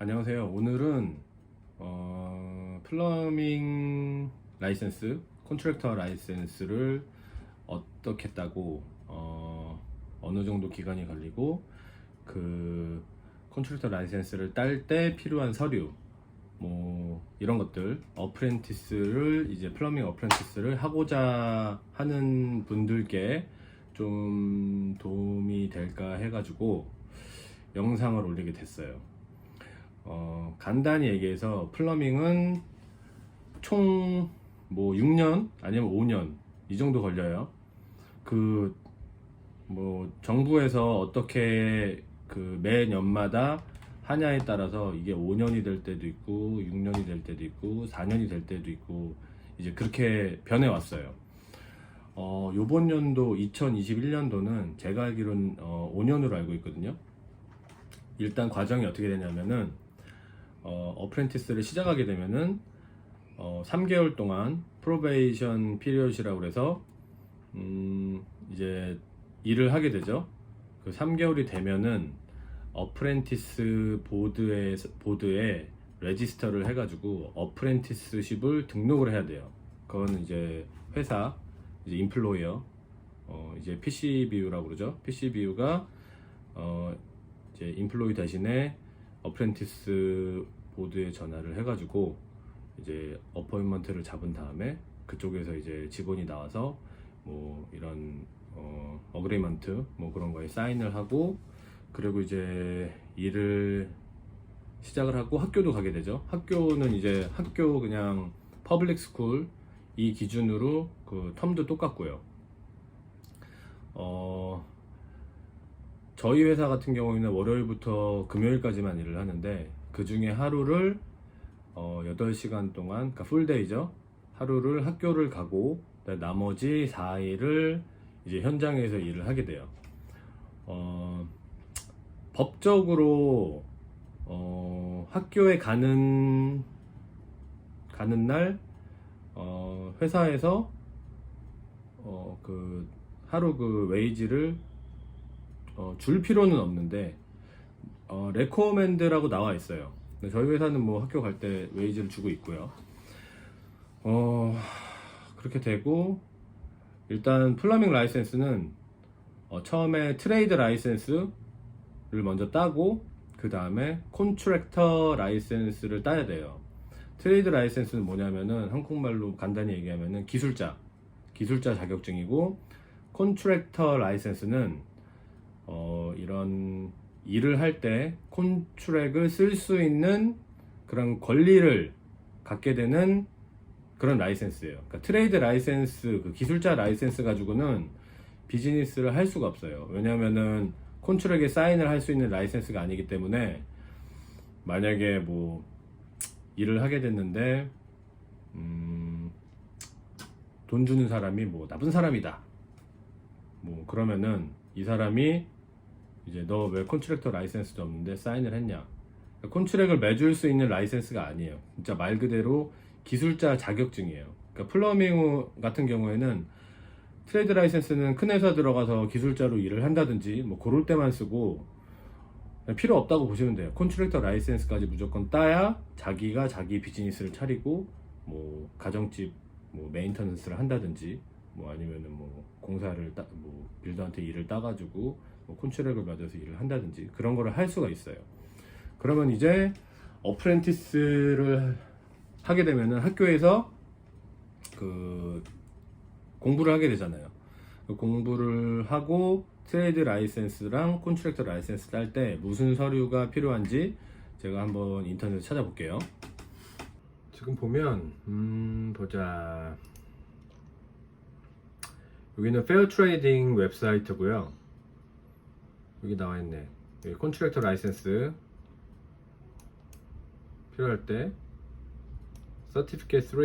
안녕하세요. 오늘은 어, 플러밍 라이센스, 콘트랙터 라이센스를 어떻게 따고 어, 어느 정도 기간이 걸리고 그 콘트랙터 라이센스를 딸 때 필요한 서류 뭐 이런 것들 어프렌티스를 이제 플러밍 어프렌티스를 하고자 하는 분들께 좀 도움이 될까 해가지고 영상을 올리게 됐어요. 어, 간단히 얘기해서 플러밍은 총 뭐 6년 아니면 5년 이 정도 걸려요. 그 뭐 정부에서 어떻게 그 매년마다 하냐에 따라서 이게 5년이 될 때도 있고 6년이 될 때도 있고 4년이 될 때도 있고 이제 그렇게 변해 왔어요. 어, 요번 연도 2021년도는 제가 알기로는 어, 5년으로 알고 있거든요. 일단 과정이 어떻게 되냐면은 어, 어프렌티스를 시작하게 되면은 어, 3개월 동안 프로베이션 피리엇이라고 그래서 음, 이제 일을 하게 되죠. 그 3개월이 되면은 어프렌티스 보드에 보드에 레지스터를 해가지고 어프렌티스십을 등록을 해야 돼요. 그거는 이제 회사 이제 인플로이어 어, 이제 PCBU라고 그러죠. PCBU가 어, 이제 인플로이 대신에 어프렌티스 보드에 전화를 해가지고 이제 어포인먼트를 잡은 다음에 그쪽에서 이제 직원이 나와서 뭐 이런 어, 어그리먼트 뭐 그런 거에 사인을 하고 그리고 이제 일을 시작을 하고 학교도 가게 되죠. 학교는 이제 학교 그냥 퍼블릭 스쿨 이 기준으로 그 텀도 똑같고요. 어, 저희 회사 같은 경우에는 월요일부터 금요일까지만 일을 하는데 그 중에 하루를 어, 8시간 동안, 그러니까 풀데이죠. 하루를 학교를 가고 그다음에 나머지 4일을 이제 현장에서 일을 하게 돼요. 어, 법적으로 어, 학교에 가는 가는 날 어, 회사에서 어, 그 하루 그 웨이지를 어, 줄 필요는 없는데 어, 레코멘드라고 나와 있어요. 저희 회사는 뭐 학교 갈 때 웨이지를 주고 있고요. 어, 그렇게 되고 일단 플러밍 라이센스는 어, 처음에 트레이드 라이센스를 먼저 따고 그 다음에 콘트랙터 라이센스를 따야 돼요. 트레이드 라이센스는 뭐냐면은 한국말로 간단히 얘기하면은 기술자, 기술자 자격증이고 콘트랙터 라이센스는 어, 이런 일을 할 때 콘트랙을 쓸 수 있는 그런 권리를 갖게 되는 그런 라이센스예요. 그러니까 트레이드 라이센스, 그 기술자 라이센스 가지고는 비즈니스를 할 수가 없어요. 왜냐면은 콘트랙에 사인을 할 수 있는 라이센스가 아니기 때문에 만약에 뭐 일을 하게 됐는데 음, 돈 주는 사람이 뭐 나쁜 사람이다. 뭐 그러면은 이 사람이 이제 너왜 콘트랙터 라이센스도 없는데 사인을 했냐? 콘트랙을 맺을 수 있는 라이센스가 아니에요. 진짜 말 그대로 기술자 자격증이에요. 그러니까 플러밍 같은 경우에는 트레이드 라이센스는 큰 회사 들어가서 기술자로 일을 한다든지 뭐 그럴 때만 쓰고 필요 없다고 보시면 돼요. 콘트랙터 라이센스까지 무조건 따야 자기가 자기 비즈니스를 차리고 뭐 가정집 뭐 메인터넌스를 한다든지 뭐 아니면은 뭐 공사를 따, 뭐 빌더한테 일을 따가지고 뭐 콘트랙을 받아서 일을 한다든지 그런 거를 할 수가 있어요. 그러면 이제 어프렌티스를 하게 되면은 학교에서 그 공부를 하게 되잖아요. 그 공부를 하고 트레이드 라이센스랑 콘트랙터 라이센스 딸 때 무슨 서류가 필요한지 제가 한번 인터넷에 찾아볼게요. 지금 보면 음 보자. 여기는 페어 트레이딩 웹사이트고요. 여기 나와 있네. 여기 콘트랙터 라이센스 필요할 때 서티피케이트 3,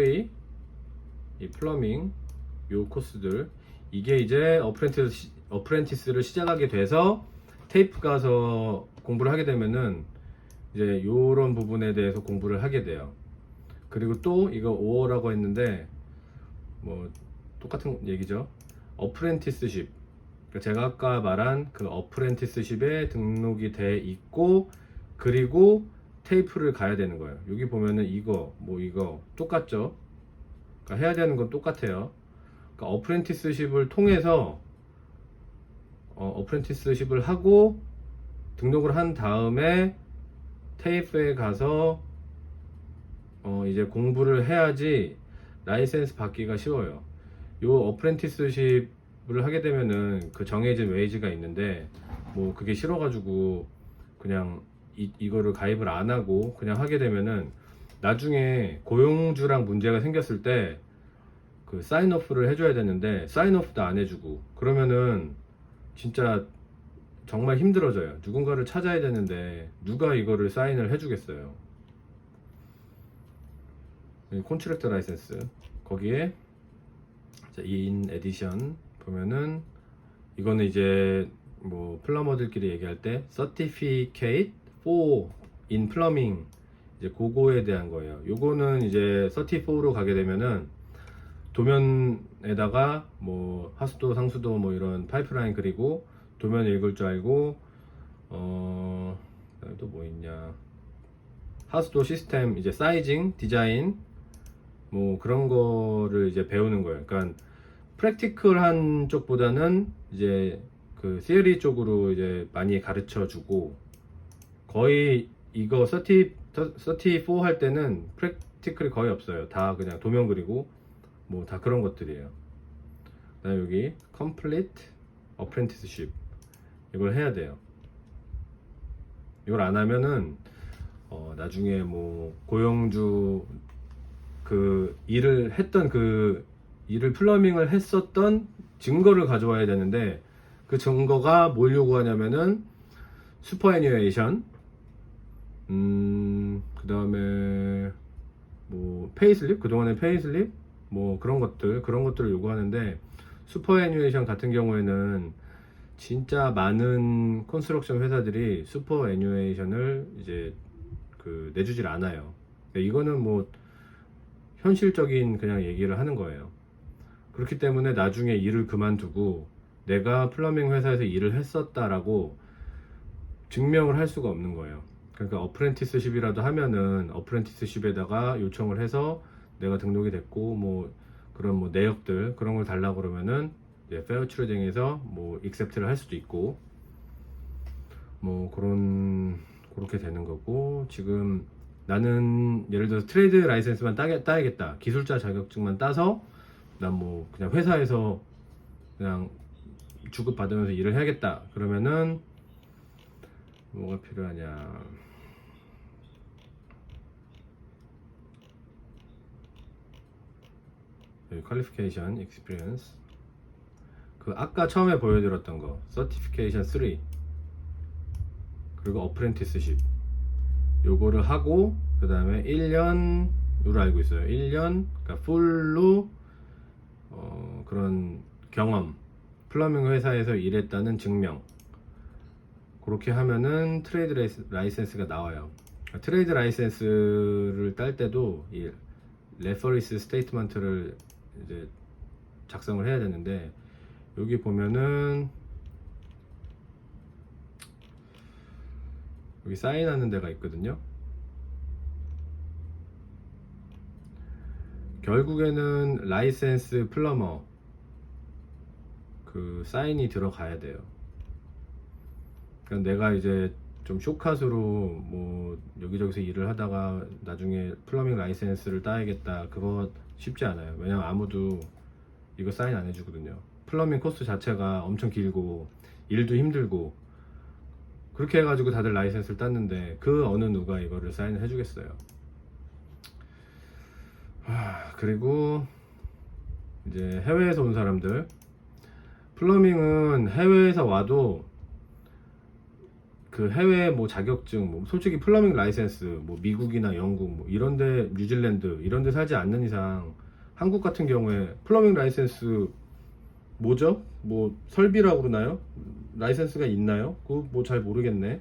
이 플러밍 요 코스들 이게 이제 어프렌티스 어프렌티스를 시작하게 돼서 테이프 가서 공부를 하게 되면은 이제 요런 부분에 대해서 공부를 하게 돼요. 그리고 또 이거 5어라고 했는데 뭐 똑같은 얘기죠. 어프렌티스십. 그러니까 제가 아까 말한 그 어프렌티스십에 등록이 돼 있고 그리고 테이프를 가야 되는 거예요. 여기 보면은 이거, 뭐 이거 똑같죠? 그러니까 해야 되는 건 똑같아요. 그러니까 어프렌티스십을 통해서 어, 어프렌티스십을 하고 등록을 한 다음에 테이프에 가서 어, 이제 공부를 해야지 라이센스 받기가 쉬워요. 요 어프렌티스십을 하게 되면은 그 정해진 웨이지가 있는데 뭐 그게 싫어가지고 그냥 이, 이거를 가입을 안 하고 그냥 하게 되면은 나중에 고용주랑 문제가 생겼을 때 그 사인오프를 해줘야 되는데 사인오프도 안 해주고 그러면은 진짜 정말 힘들어져요. 누군가를 찾아야 되는데 누가 이거를 사인을 해주겠어요. 콘트랙터 라이센스 거기에 인 에디션 보면은 이거는 이제 뭐 플러머들끼리 얘기할 때 Certificate in Plumbing 이제 그거에 대한 거예요. 요거는 이제 34로 가게 되면은 도면에다가 뭐 하수도 상수도 뭐 이런 파이프라인 그리고 도면 읽을 줄 알고 어또 뭐 있냐 하수도 시스템 이제 사이징 디자인 뭐 그런 거를 이제 배우는 거예요. 그러니까 프랙티컬한 쪽보다는 이제 그 시어리 쪽으로 이제 많이 가르쳐 주고 거의 이거 30, 34 할 때는 프랙티컬이 거의 없어요. 다 그냥 도면 그리고 뭐 다 그런 것들이에요. 그다음 여기 complete apprenticeship 이걸 해야 돼요. 이걸 안 하면은 어, 나중에 뭐 고용주 그 일을 했던 그 일을 플러밍을 했었던 증거를 가져와야 되는데 그 증거가 뭘 요구하냐면은 슈퍼 애니메이션 음 그 다음에 뭐 페이슬립 그동안의 페이슬립 뭐 그런 것들 그런 것들을 요구하는데 슈퍼 애니메이션 같은 경우에는 진짜 많은 컨스트럭션 회사들이 슈퍼 애니메이션을 이제 그 내주질 않아요. 이거는 뭐 현실적인 그냥 얘기를 하는 거예요. 그렇기 때문에 나중에 일을 그만두고 내가 플러밍 회사에서 일을 했었다라고 증명을 할 수가 없는 거예요. 그러니까 어프렌티스십이라도 하면은 어프렌티스십에다가 요청을 해서 내가 등록이 됐고 뭐 그런 뭐 내역들 그런 걸 달라고 그러면은 이제 페어 트레이딩에서 뭐 익셉트를 할 수도 있고 뭐 그런 그렇게 되는 거고 지금 나는 예를 들어서 트레이드 라이센스만 따, 따야겠다. 기술자 자격증만 따서 난 뭐 그냥 회사에서 그냥 주급 받으면서 일을 해야겠다. 그러면은 뭐가 필요하냐. 퀄리피케이션 익스피리언스 그 아까 처음에 보여드렸던 거 서티피케이션 3 그리고 어프렌티스십 요거를 하고 그 다음에 1년으로 알고 있어요. 1년 그러니까 풀로 어, 그런 경험. 플러밍 회사에서 일했다는 증명. 그렇게 하면은 트레이드 라이센스가 나와요. 트레이드 라이센스를 딸 때도 이 레퍼리스 스테이트먼트를 이제 작성을 해야 되는데 여기 보면은 여기 사인하는 데가 있거든요. 결국에는 라이센스 플러머 그 사인이 들어가야 돼요. 그러니까 내가 이제 좀 쇼컷으로 뭐 여기저기서 일을 하다가 나중에 플러밍 라이센스를 따야겠다 그거 쉽지 않아요. 왜냐면 아무도 이거 사인 안 해주거든요. 플러밍 코스 자체가 엄청 길고 일도 힘들고 그렇게 해가지고 다들 라이센스를 땄는데 그 어느 누가 이거를 사인을 해주겠어요. 하, 그리고 이제 해외에서 온 사람들 플러밍은 해외에서 와도 그 해외 뭐 자격증 뭐 솔직히 플러밍 라이센스 뭐 미국이나 영국 뭐 이런데 뉴질랜드 이런데 살지 않는 이상 한국 같은 경우에 플러밍 라이센스 뭐죠? 뭐 설비라고 그러나요? 라이센스가 있나요? 그거 뭐 잘 모르겠네.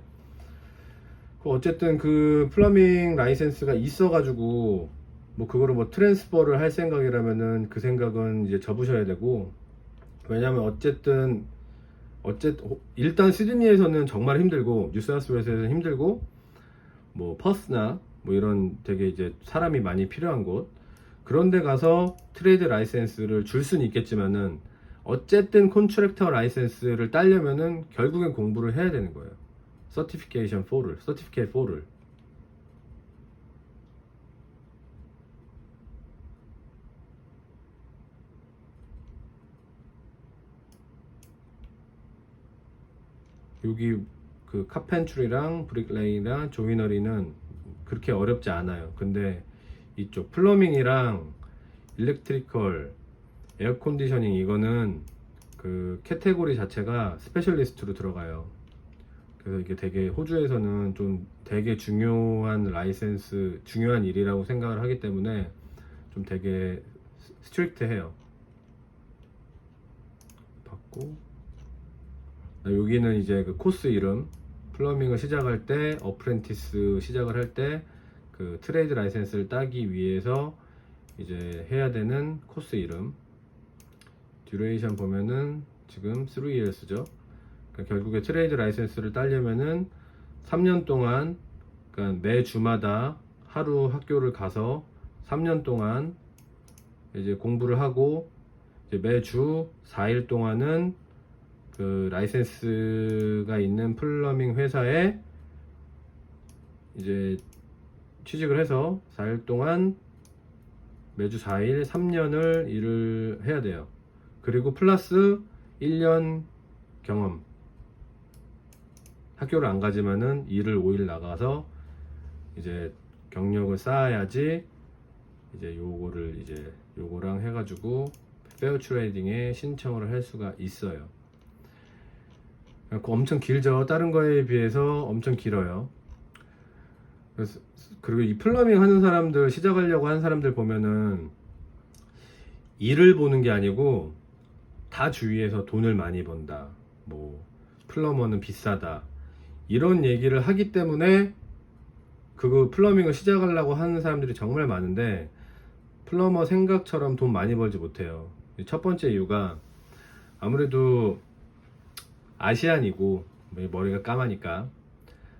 그 어쨌든 그 플러밍 라이센스가 있어가지고 뭐 그거를 뭐 트랜스퍼를 할 생각이라면은 그 생각은 이제 접으셔야 되고 왜냐면 어쨌든 어쨌든 일단 시드니에서는 정말 힘들고 뉴사우스웨이스에서는 힘들고 뭐 퍼스나 뭐 이런 되게 이제 사람이 많이 필요한 곳 그런 데 가서 트레이드 라이센스를 줄 수는 있겠지만은 어쨌든 콘트랙터 라이센스를 따려면은 결국엔 공부를 해야 되는 거예요. 서티피케이션 4를, 서티피케이트 4를. 여기 그 카펜트리랑 브릭레이랑 조이너리는 그렇게 어렵지 않아요. 근데 이쪽 플러밍이랑 일렉트리컬, 에어컨디셔닝 이거는 그 캐테고리 자체가 스페셜리스트로 들어가요. 그래서 이게 되게 호주에서는 좀 되게 중요한 라이센스, 중요한 일이라고 생각을 하기 때문에 좀 되게 스트릭트해요. 받고 아, 여기는 이제 그 코스 이름 플러밍을 시작할 때 어프렌티스 시작을 할 때 그 트레이드 라이센스를 따기 위해서 이제 해야 되는 코스 이름 듀레이션 보면은 지금 3years죠 그러니까 결국에 트레이드 라이센스를 따려면은 3년 동안 그러니까 매 주마다 하루 학교를 가서 3년 동안 이제 공부를 하고 이제 매주 4일 동안은 그 라이센스가 있는 플러밍 회사에 이제 취직을 해서 4일 동안 매주 4일 3년을 일을 해야 돼요. 그리고 플러스 1년 경험. 학교를 안 가지만은 일을 5일 나가서 이제 경력을 쌓아야지 이제 요거를 이제 요거랑 해가지고 페어 트레이딩에 신청을 할 수가 있어요. 그래갖고 엄청 길죠. 다른 거에 비해서 엄청 길어요. 그래서 그리고 이 플러밍 하는 사람들 시작하려고 하는 사람들 보면은 일을 보는 게 아니고 다 주위에서 돈을 많이 번다. 뭐 플러머는 비싸다. 이런 얘기를 하기 때문에 그거 플러밍을 시작하려고 하는 사람들이 정말 많은데 플러머 생각처럼 돈 많이 벌지 못해요. 첫 번째 이유가 아무래도 아시안이고 머리가 까마니까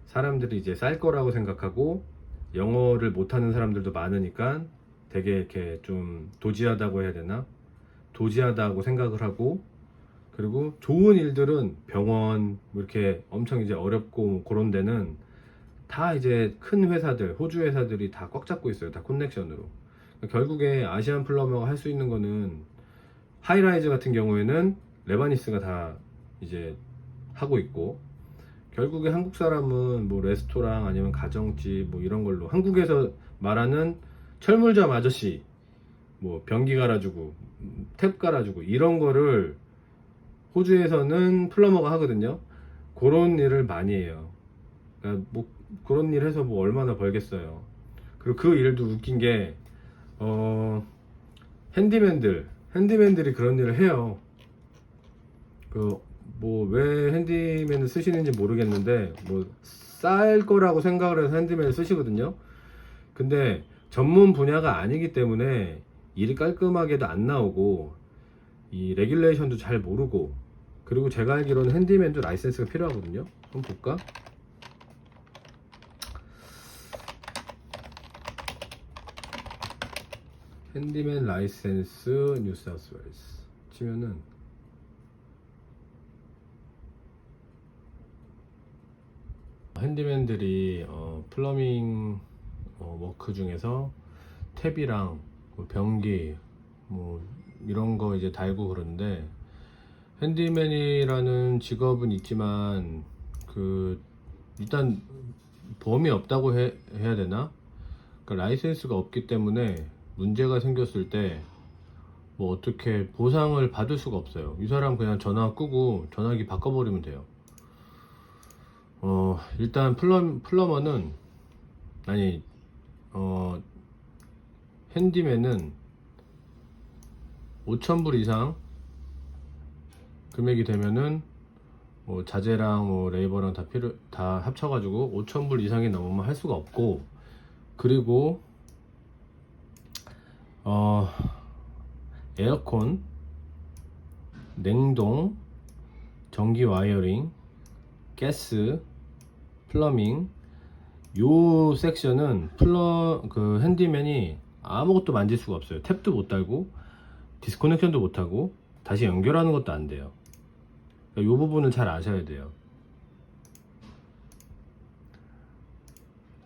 사람들이 이제 쌀 거라고 생각하고 영어를 못하는 사람들도 많으니까 되게 이렇게 좀 도지하다고 해야 되나 도지하다고 생각을 하고 그리고 좋은 일들은 병원 뭐 이렇게 엄청 이제 어렵고 뭐 그런 데는 다 이제 큰 회사들 호주 회사들이 다 꽉 잡고 있어요 다 커넥션으로. 그러니까 결국에 아시안 플러머가 할 수 있는 거는 하이라이즈 같은 경우에는 레바니스가 다 이제 하고 있고 결국에 한국 사람은 뭐 레스토랑 아니면 가정집 뭐 이런 걸로 한국에서 말하는 철물점 아저씨 뭐 변기 갈아주고 음, 탭 갈아주고 이런 거를 호주에서는 플러머가 하거든요. 그런 일을 많이 해요. 그러니까 뭐 그런 일 해서 뭐 얼마나 벌겠어요. 그리고 그 일도 웃긴 게 어, 핸디맨들 핸디맨들이 그런 일을 해요. 그 뭐 왜 핸디맨을 쓰시는지 모르겠는데 뭐 쌀 거라고 생각을 해서 핸디맨을 쓰시거든요. 근데 전문 분야가 아니기 때문에 일이 깔끔하게도 안 나오고 이 레귤레이션도 잘 모르고 그리고 제가 알기로는 핸디맨도 라이센스가 필요하거든요. 한번 볼까? 핸디맨 라이센스 뉴사우스웨일스 치면은 핸디맨들이 어, 플러밍 어, 워크 중에서 탭이랑 뭐 변기 뭐 이런 거 이제 달고 그러는데 핸디맨이라는 직업은 있지만 그 일단 보험이 없다고 해, 해야 되나? 그러니까 라이센스가 없기 때문에 문제가 생겼을 때 뭐 어떻게 보상을 받을 수가 없어요. 이 사람 그냥 전화 끄고 전화기 바꿔버리면 돼요. 어, 일단 플럼, 플러머는, 아니, 어, 핸디맨은 5,000불 이상 금액이 되면은 뭐 자재랑 뭐 레이버랑 다 필요, 다 합쳐가지고 5,000불 이상이 넘으면 할 수가 없고, 그리고, 어, 에어컨, 냉동, 전기 와이어링, 가스, 플러밍 요 섹션은 플러 그 핸디맨이 아무것도 만질 수가 없어요. 탭도 못 달고 디스커넥션도 못 하고 다시 연결하는 것도 안 돼요. 그러니까 요 부분을 잘 아셔야 돼요.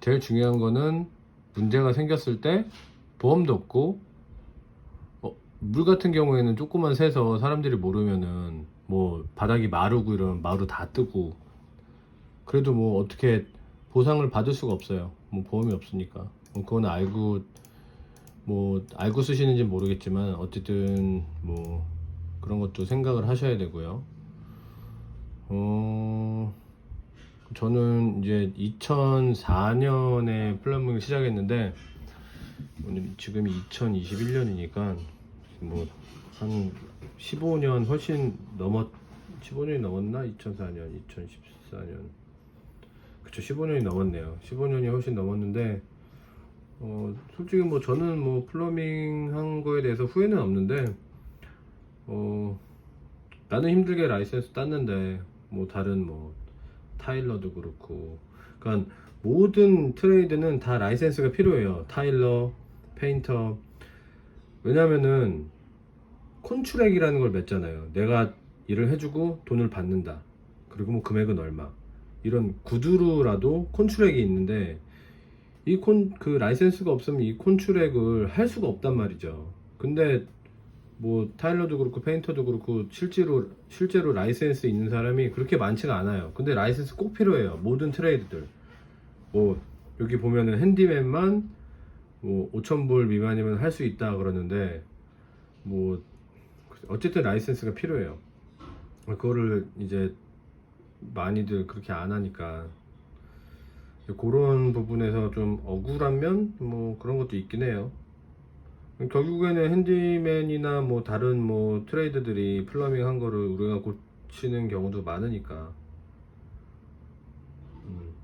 제일 중요한 거는 문제가 생겼을 때 보험도 없고 어, 물 같은 경우에는 조금만 새서 사람들이 모르면은 뭐 바닥이 마르고 이러면 마루 다 뜨고 그래도 뭐 어떻게 보상을 받을 수가 없어요. 뭐 보험이 없으니까. 뭐 그거는 알고 뭐 알고 쓰시는지 모르겠지만 어쨌든 뭐 그런 것도 생각을 하셔야 되고요. 어 저는 이제 2004년에 플럼빙을 시작했는데 오늘 지금이 2021년이니까 뭐 한 15년 훨씬 넘었 15년이 넘었나? 2004년, 2014년. 그쵸 15년이 넘었네요. 15년이 훨씬 넘었는데 어 솔직히 뭐 저는 뭐 플러밍 한 거에 대해서 후회는 없는데 어 나는 힘들게 라이센스 땄는데 뭐 다른 뭐 타일러도 그렇고 그러니까 모든 트레이드는 다 라이센스가 필요해요. 타일러, 페인터 왜냐면은 콘트랙이라는 걸 맺잖아요. 내가 일을 해주고 돈을 받는다. 그리고 뭐 금액은 얼마. 이런 구두로라도 콘트랙이 있는데 이 콘 그 라이센스가 없으면 이 콘트랙을 할 수가 없단 말이죠. 근데 뭐 타일러도 그렇고 페인터도 그렇고 실제로 실제로 라이센스 있는 사람이 그렇게 많지가 않아요. 근데 라이센스 꼭 필요해요. 모든 트레이드들. 뭐 여기 보면은 핸디맨만 뭐 5,000불 미만이면 할 수 있다 그러는데 뭐 어쨌든 라이센스가 필요해요. 그거를 이제 많이들 그렇게 안 하니까 그런 부분에서 좀 억울하면 뭐 그런 것도 있긴 해요. 결국에는 핸디맨이나 뭐 다른 뭐 트레이드들이 플러밍 한 거를 우리가 고치는 경우도 많으니까. 음.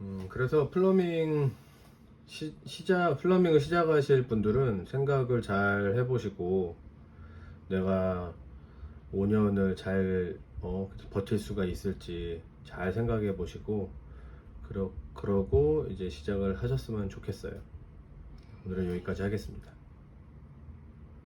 음, 그래서 플러밍 시, 시작 플러밍을 시작하실 분들은 생각을 잘 해보시고 내가 5년을 잘 어, 버틸 수가 있을지 잘 생각해 보시고 그러, 그러고 이제 시작을 하셨으면 좋겠어요. 오늘은 여기까지 하겠습니다.